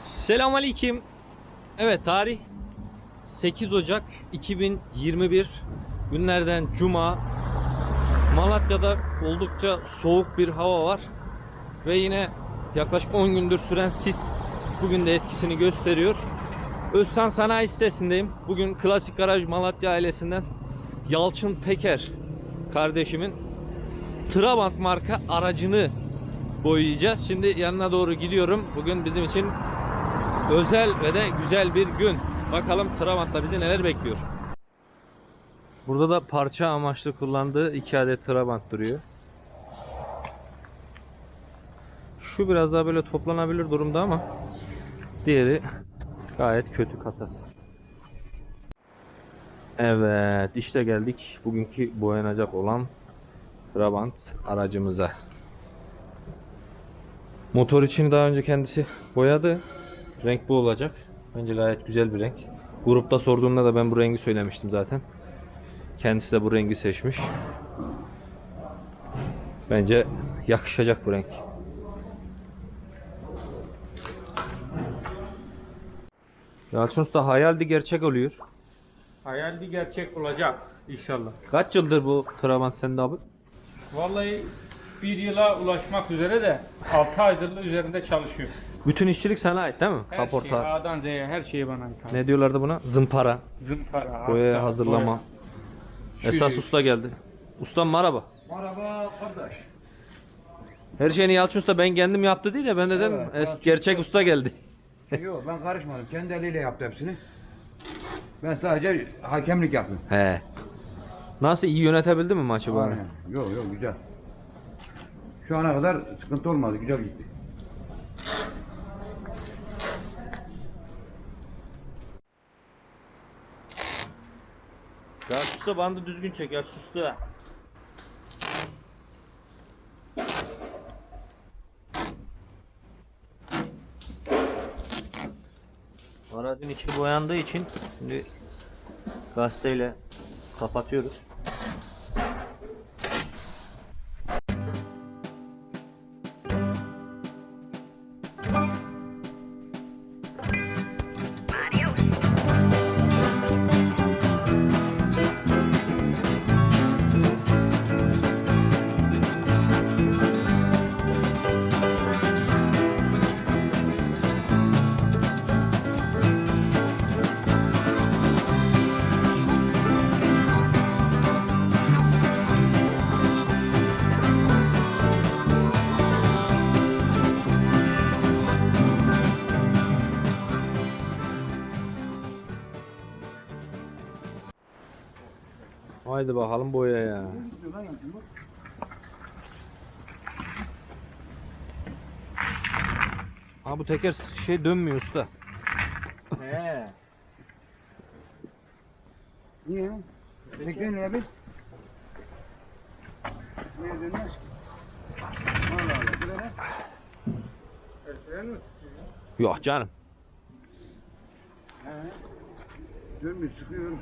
Selamünaleyküm. Evet tarih 8 Ocak 2021 günlerden cuma. Malatya'da oldukça soğuk bir hava var ve yine yaklaşık 10 gündür süren sis bugün de etkisini gösteriyor. Özsan Sanayi sitesindeyim. Bugün Klasik Garaj Malatya ailesinden Yalçın Peker kardeşimin Trabant marka aracını boyayacağız. Şimdi yanına doğru gidiyorum. Bugün bizim için özel ve de güzel bir gün. Bakalım Trabant'ta bizi neler bekliyor. Burada da parça amaçlı kullandığı iki adet Trabant duruyor. Şu biraz daha böyle toplanabilir durumda ama diğeri gayet kötü kasası. Evet işte geldik bugünkü boyanacak olan Trabant aracımıza. Motor için daha önce kendisi boyadı. Renk bu olacak. Bence gayet güzel bir renk. Grupta sorduğumda da ben bu rengi söylemiştim zaten. Kendisi de bu rengi seçmiş. Bence yakışacak bu renk. Yalçın Usta hayaldi gerçek oluyor. Hayal bir gerçek olacak inşallah. Kaç yıldır bu Trabant sende abi? Vallahi bir yıla ulaşmak üzere de 6 aydır da üzerinde çalışıyorum. Bütün işçilik sana ait değil mi? Her Kaporta. şey A'dan Z'ye her şey bana ait. abi. Ne diyorlardı buna? Zımpara. Zımpara, Boya hasta, hazırlama. boya. Esas Şu- usta geldi. Ustam merhaba. Merhaba kardeş. Her şeyini Yalçın Usta ben kendim yaptı değil de ben dedim Evet, es- Yalçın gerçek usta geldi. Yok ben karışmadım. Kendi eliyle yaptı hepsini. Ben sadece hakemlik yaptım. He. Nasıl iyi yönetebildin mi maçı böyle? Aynen. Yok yok güzel. Şu ana kadar sıkıntı olmadı. Güzel gitti. Yalçın Usta bandı düzgün çek Yalçın Usta. Aracın içi boyandığı için şimdi gazeteyle kapatıyoruz. Haydi bakalım boyaya. Ha bu teker şey dönmüyor usta. He. Niye? Tekrar ne yapayım? Niye dönmez ki? Allah Allah. Böyle. Ötüren mi? Yok canım. He. Dönmüyor sıkıyorum.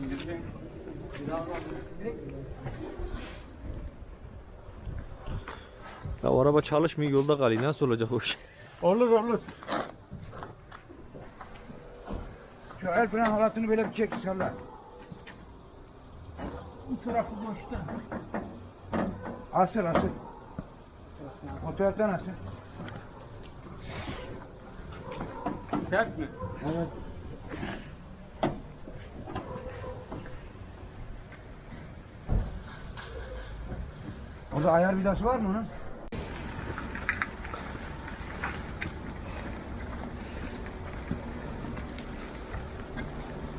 İndireceğim. Ya o araba çalışmıyor yolda kalıyor. Nasıl olacak o iş? Olur olur. Şu el fren halatını böyle bir çek salla. Bu tarafı boşta. Asır. O taraftan asır. Sert mi? Evet. Orada ayar vidası var mı onun?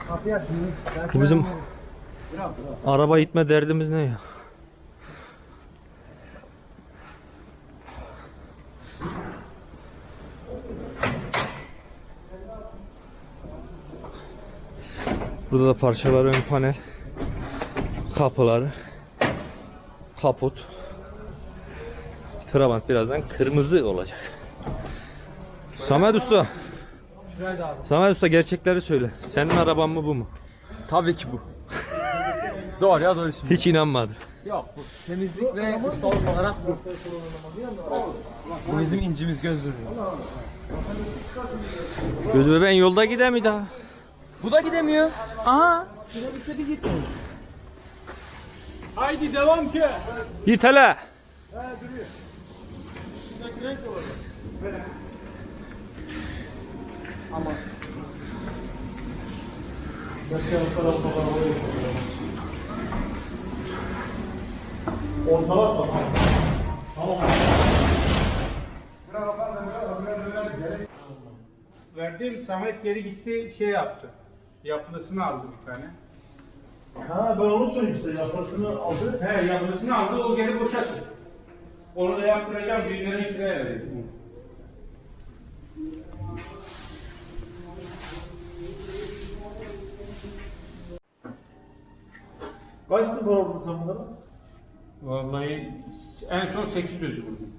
Kapıyı aç şimdi. Bu bizim araba itme derdimiz ne ya? Burada da parçalar ön panel. Kapıları. Kaput. Trabant birazdan kırmızı olacak. Samet Usta. Şurayı da abi. Samet Usta gerçekleri söyle. Senin araban mı bu mu? Tabii ki bu. doğru ya doğru şimdi. Hiç inanmadı. Yok bu temizlik ve ustalık olarak bu. Bu bizim incimiz göz bebeği. Göz bebeğin yolda gider mi daha? Bu da gidemiyor. Aha. Gidebilse biz gitmeyiz. Haydi devam ki. Git hele. Verdim Samet geri gitti şey yaptı. Yapılısını aldı bir tane. Ha ben onu söyleyeyim işte yapmasını aldı. He yapılısını aldı o geri boşa çıktı. Onu da yaptıracağım lira kiraya verdim. Kaç sıfır aldın sen bunları? Vallahi en son 800 vurdum.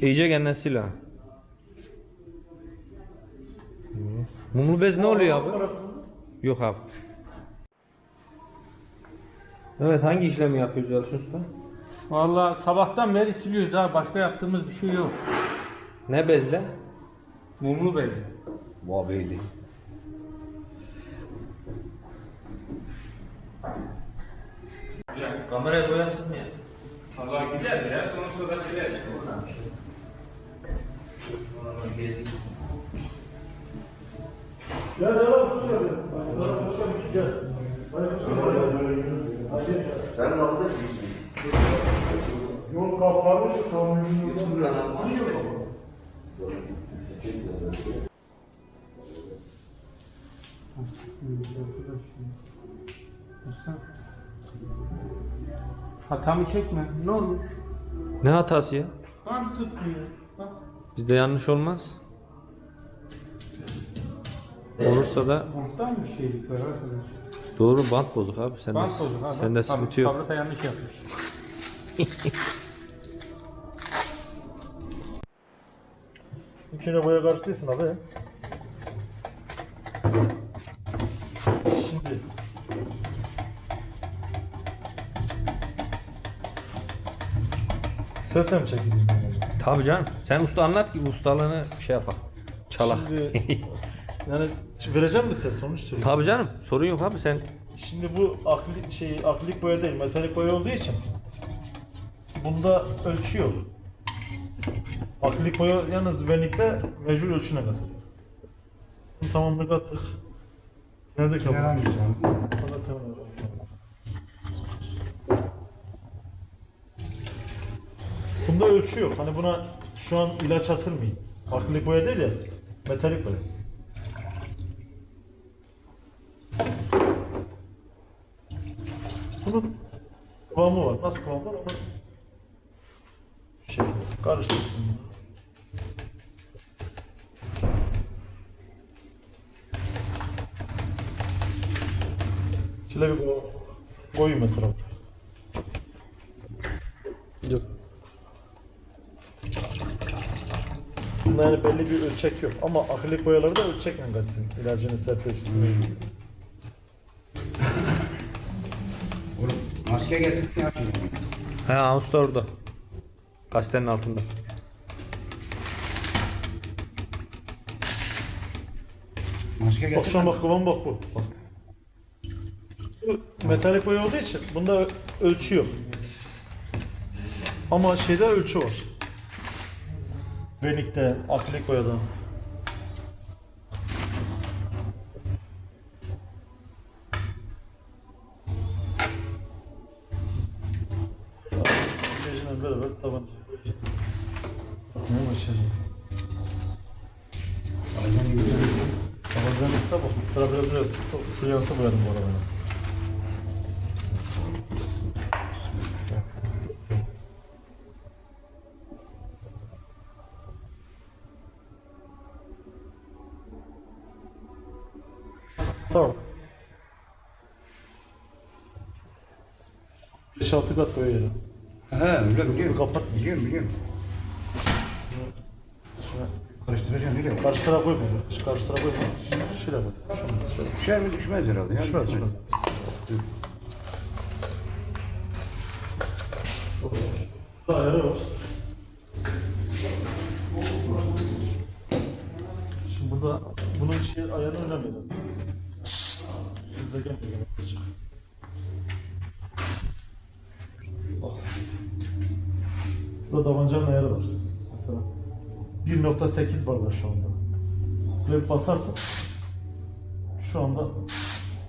İyice kendine silah. Mumlu bez ne oluyor abi? Parasını. Yok abi. Evet hangi işlemi yapıyoruz Yalçın Usta? Vallahi sabahtan beri siliyoruz ha başka yaptığımız bir şey yok. Ne bezle? Mumlu bez. Vabeyli. Kameraya boyasın mı ya? Allah gider ya sonuçta da siler. Gel gel lan hoş hoş geldin. Hadi. Yol kapanmış. Kamyonun yolunda. Hatamı çekme. Ne olur? Ne hatası ya? Kan tutmuyor. Bak. Bizde yanlış olmaz. Olursa da Banttan bir şeylik var arkadaş. doğru bant bozuk abi. Sende, Bant bozuk ha. Sende bak. sıkıntı yok. Fabrika yanlış yapmış. İkine boya karıştıysın abi. Şimdi Sesle mi çekileyim? Tabii canım. Sen usta anlat ki ustalığını şey yapak. Çalak. Şimdi yani vereceğim mi ses onu söyleyeyim. Tabii canım. Sorun yok abi sen. Şimdi bu akrilik şey akrilik boya değil, metalik boya olduğu için bunda ölçü yok. Akrilik boya yalnız vernikte mecbur ölçüne kadar. Bunu tamamını kattık. Nerede kaldı? Sana tamam. Bunda ölçü yok. Hani buna şu an ilaç atılmıyor. Akrilik boya değil ya, metalik boya. Bunun kıvamı var. Nasıl kıvam var? Onu şey karıştırsın. Şöyle bir koyun mesela. Yok. Bunda yani belli bir ölçek yok ama akrilik boyaları da ölçekle katsın. İlacını serpleşsin. Oğlum maske getirip ne? Ha usta orada. Kastenin altında. Maske Bak getir. şu an bak kıvam bak bu. Bak. Bu metalik boya olduğu için bunda ölçü yok. Ama şeyde ölçü var. Venikte, akrilik boyada. Ben ısta bak. Biraz şu boyadım bu arada. Tamam. 5-6 kat yeri. He öyle biliyorum. Kapatma. Biliyorum biliyorum. Şuna Karıştır. Bastıracağım nereye bak? Karşı tarafa koyma. Şu karşı tarafa koyma. Şuraya bak. Şurası şöyle. Düşer mi düşmez herhalde ya. Düşmez düşmez. Ayarı var. Şimdi burada bunun şey ayarını önemli. Size gelmiyor. Burada davancanın ayarı var. Mesela 1.8 barlar şu anda. Böyle basarsan şu anda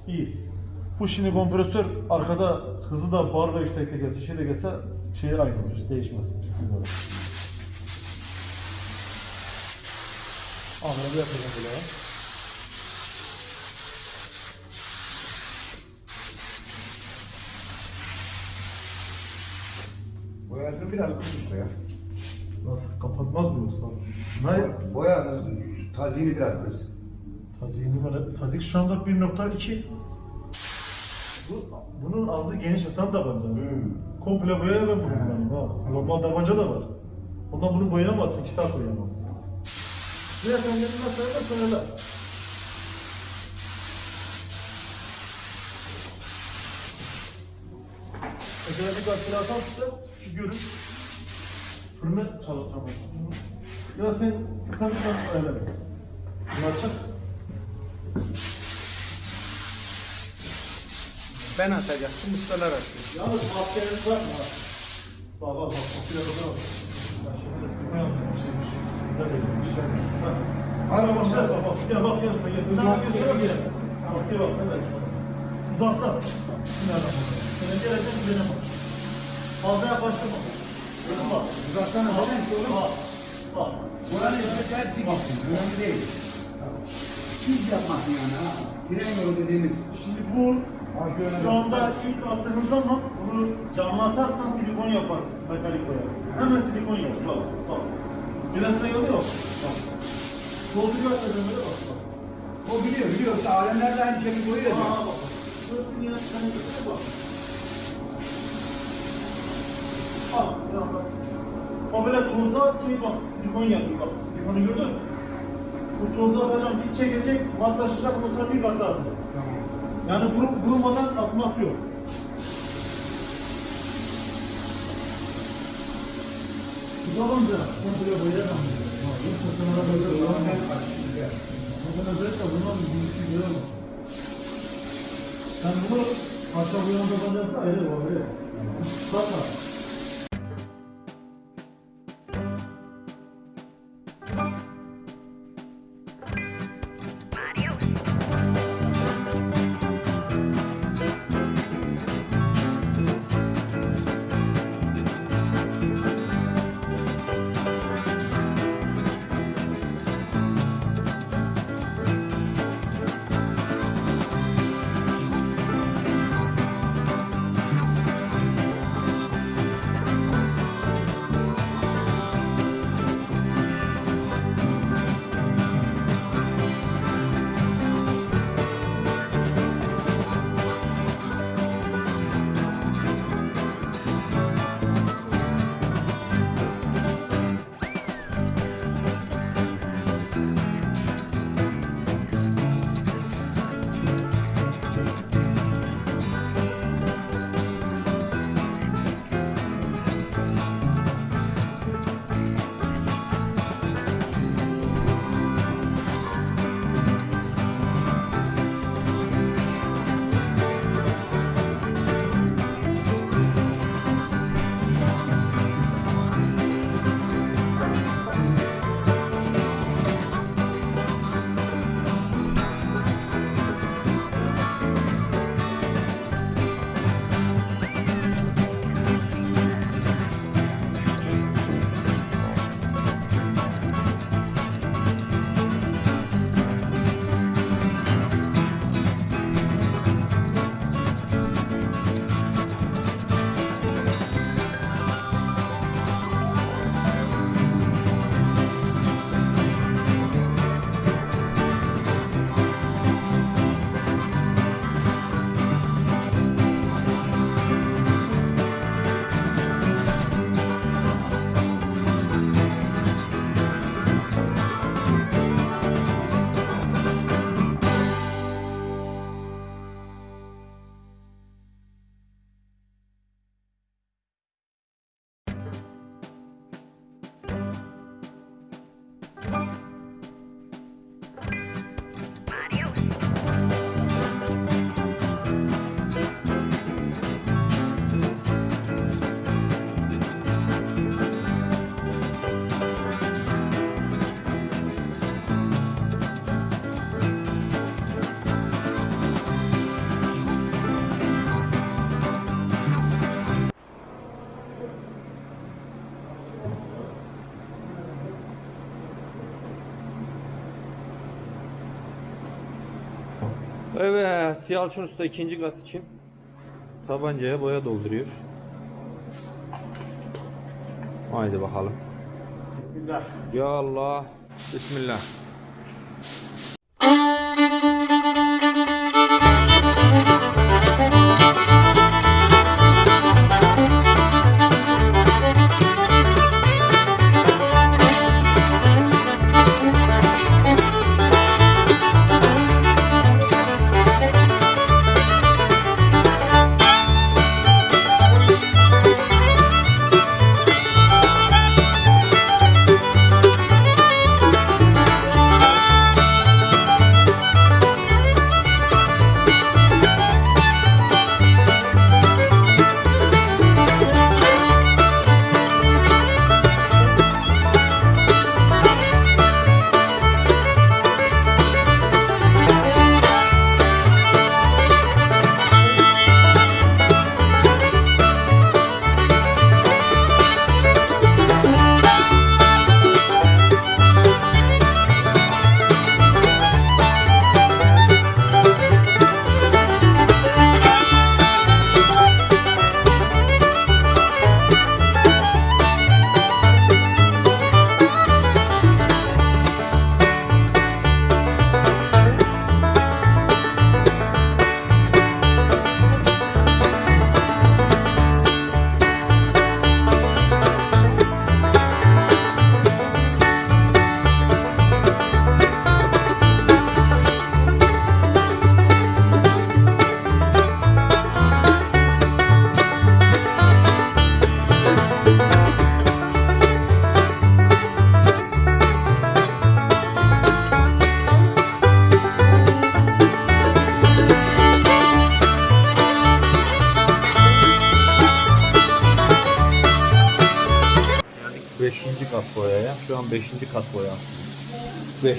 iyi. Bu şimdi kompresör arkada hızı da bar da yüksekte gelse şey de gelse şeyi aynı olur. Değişmez. Bismillah. Anladı yapacağım böyle ya. Boyasını biraz kıs usta ya. Nasıl kapatmaz mı yoksa? Ne? Boya tazini biraz kıs. Tazik numara, tazik şu anda 1.2. Bu, bunun ağzı geniş atan tabanca. Hmm. Komple boyaya ben bunu kullanıyorum ha. Normal tabanca da var. Ondan bunu boyayamazsın, 2 saat boyayamazsın. Diğer kendine söyle söyle. Özellikle aşırı atarsa görür. Fırını çalıştıramazsın. Ya sen, bir tane ayarla. Bunu açık. Ben atacaktım, ustalar atıyor. Yalnız maskeleriniz var mı? Bak bak bak maskeler var. Ben şimdi yaptım bir şeymiş. Bir şey. Bak. Al Bak bakalım. bak bak. Gel bak gel. Sen bak göster gel. Maske bak. Ne şu an. Uzakta. Bismillahirrahmanirrahim. Sen geleceksin bak. Fazla yaklaştırma. Uzaktan oğlum. Bak. Bak. Buranın ters gitsin. Önemli değil. Siz yapmasın yani ha. Tren yolu dediğimiz. Şimdi bu şu anda ilk attığınız zaman bunu camla atarsan silikon yapar metalik boya. Hemen silikon yapar. Bak bak. Biraz da yolu yok. Bak. Dolduruyor böyle bak. bak. O biliyor biliyor. İşte alemler de aynı şeyi koyuyor. Aa bak. Görsün ya sen bak. Bak ya bak. O böyle tozla ki bak silikon yapıyor bak. Silikonu gördün mü? Bu tozu atacağım bir çekecek, matlaşacak, ondan sonra bir atacak. Tamam. Yani vuru, vurmadan atmak yok. Kullanınca komple boyayamam. Yoksa sonra böyle boyayamam. Bunun özellikle bundan bir gülüşü göremem. Sen bunu arka boyamada bana ayrı var. Bakma. Evet, Yalçın Usta ikinci kat için tabancaya boya dolduruyor. Haydi bakalım. Bismillah. Ya Allah. Bismillah. Beşinci kat boya. Beş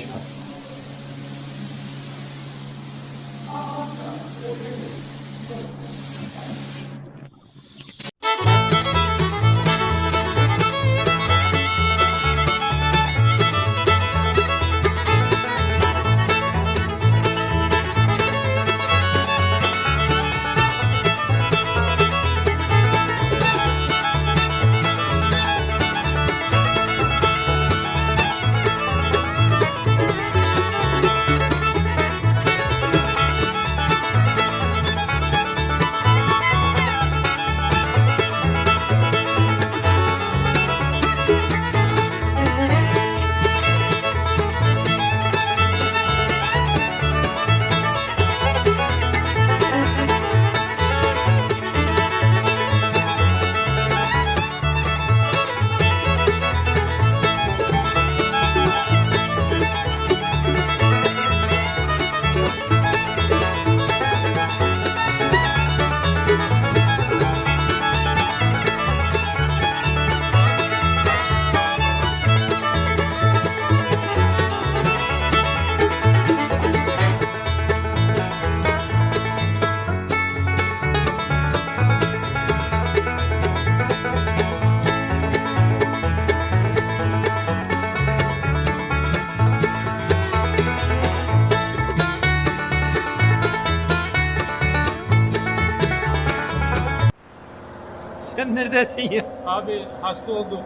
neredesin ya? Abi hasta oldum.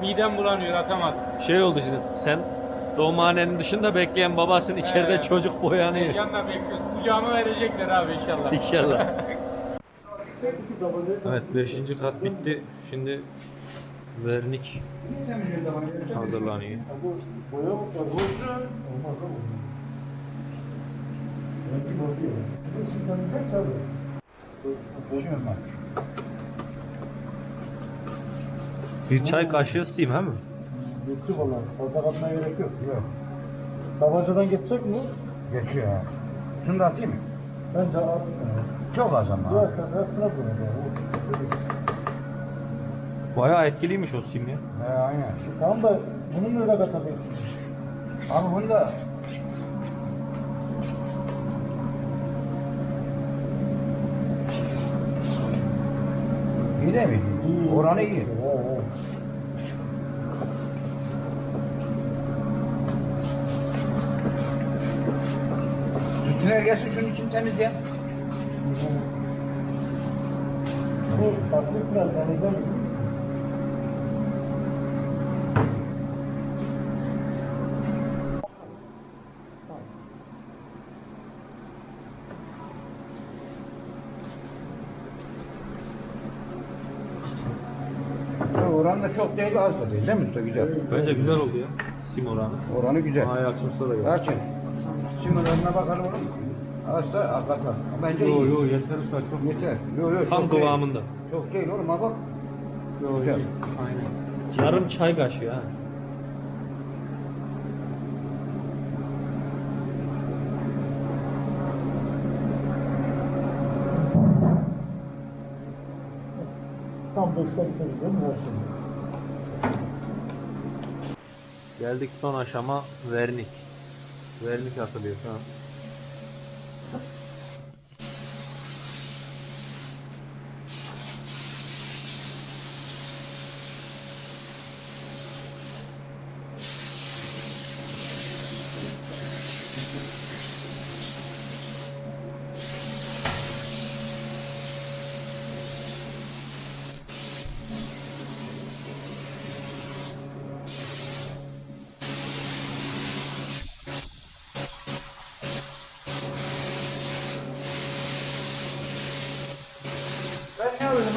Midem bulanıyor atamadım. Şey oldu şimdi. Sen doğumhanenin dışında bekleyen babasın içeride Evet. çocuk boyanıyor. Yanına bekliyoruz. Kucağıma verecekler abi inşallah. İnşallah. evet 5. kat bitti. Şimdi vernik hazırlanıyor. Bozuyor. Bak. Bir çay kaşığı sıyım he mi? Yoktu valla. Fazla katmaya gerek yok. Yok. Tabancadan geçecek mi? Geçiyor ha. Şunu da atayım mı? Bence abi. Çok az ama. Yok hepsine koyalım. Bayağı etkiliymiş o sim ya. He aynen. Tamam da bunu nerede katacaksın? Abi bunu da İyi değil mi? Oranı iyi. Makineler gelsin şunun için temizleyelim. Bu akrilik biraz denizden Ha, Oran da çok değil az da değil değil mi usta güzel. Bence güzel oldu ya. Sim oranı. Oranı güzel. Ay Aksun Usta da yok. Açın. Şimdi oranına bakalım oğlum. Azsa arkatar. Bence Yo iyi. yo yeter usta çok. Yeter. Yo yo Tam çok değil. kıvamında. Çok değil oğlum ha bak. Yo Güzel. iyi. Aynen. Yarım çay kaşığı ha. Tam Geldik son aşama vernik. Vernik atılıyor şu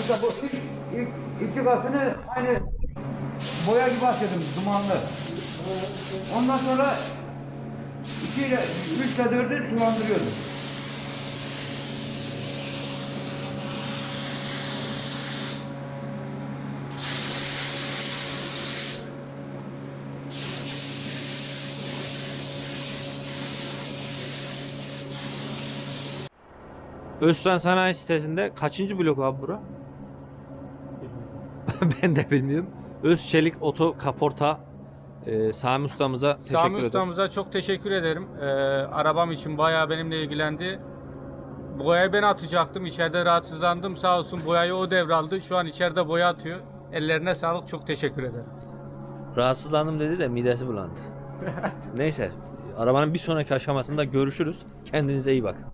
mesela bu ilk iki katını aynı boya gibi atıyordum dumanlı. Ondan sonra iki ile üç ile dördü sulandırıyordum. Özsen Sanayi sitesinde kaçıncı blok abi bura? ben de bilmiyorum. Özçelik Oto Kaporta e, Sami ustamıza teşekkür Sami ederim. ustamıza çok teşekkür ederim. Ee, arabam için bayağı benimle ilgilendi. Boyayı ben atacaktım. İçeride rahatsızlandım. Sağ olsun boyayı o devraldı. Şu an içeride boya atıyor. Ellerine sağlık. Çok teşekkür ederim. Rahatsızlandım dedi de midesi bulandı. Neyse arabanın bir sonraki aşamasında görüşürüz. Kendinize iyi bakın.